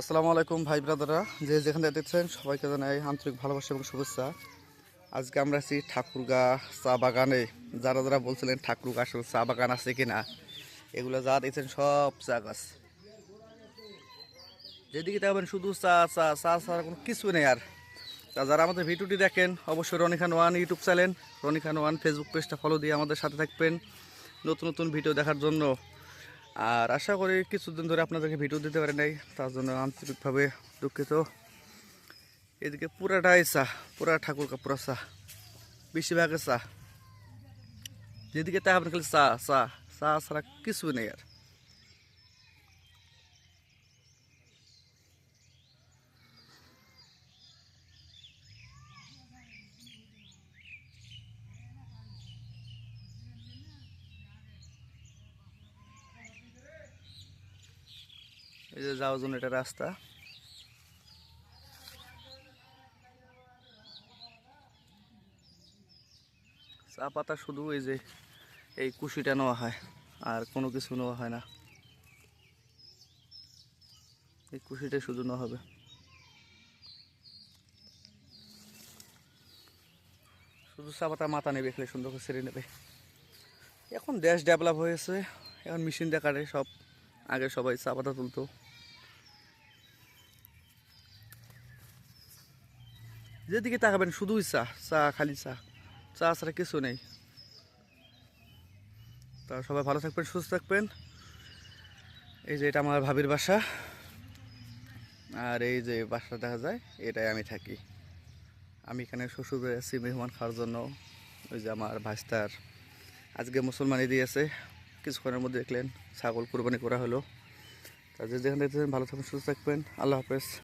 আসসালামু আলাইকুম ভাই ব্রাদাররা। যে যেখানে দেখছেন সবাইকে জানাই আন্তরিক ভালোবাসা এবং শুভেচ্ছা। আজকে আমরা আছি ঠাকুরগা চা বাগানে। যারা যারা বলছিলেন ঠাকুরগা আসলে চা বাগান আছে কিনা, এগুলো যা দেখছেন সব চা গাছ। যেদিকে দেখবেন শুধু চা চা চা ছাড়া কোনো কিছু নেই আর। তা যারা আমাদের ভিডিওটি দেখেন, অবশ্যই Rony Khan one YouTube channel, Rony Khan one Facebook পেজটা ফলো দিয়ে আমাদের সাথে থাকবেন। নতুন নতুন ভিডিও দেখার জন্য আর আশা করি কিছুদিন ধরে আপনাদেরকে ভিডিও দিতে পারি নাই, তার জন্য আন্তরিকভাবে দুঃখিত। এদিকে পুরাটাই চা পুরা ঠাকুর পুরা চা, বেশিরভাগে চা যেদিকে তাই আপনার খালি চা চা চা ছাড়া কিছু নেই আর। এই যে যাওয়ার জন্য এটা রাস্তা। চা পাতা শুধু এই যে এই কুশিটা নেওয়া হয়, আর কোনো কিছু নেওয়া হয় না। এই কুশিটাই শুধু নেওয়া হবে। শুধু চা পাতা মাথা নেবে, খেলে সুন্দর করে ছেড়ে নেবে। এখন দেশ ডেভেলপ হয়েছে, এখন মেশিন কাটে সব, আগে সবাই চা পাতা তুলতো। যেদিকে তাকাবেন, শুধুই চা চা, খালি চা। চা ছাড়া কিছু নেই। তা সবাই ভালো থাকবেন, সুস্থ থাকবেন। এই যে এটা আমার ভাবির বাসা। আর এই যে বাসা দেখা যায়, এটাই আমি থাকি। আমি এখানে শ্বশুর আছি, মেহমান খাওয়ার জন্য। ওই যে আমার ভাস্তার আজকে মুসলমানি দিয়েছে। কিছুক্ষণের মধ্যে দেখলেন, ছাগল কুরবানি করা হলো। তা যে যেখানে ভালো থাকবেন, সুস্থ থাকবেন। আল্লাহ হাফেজ।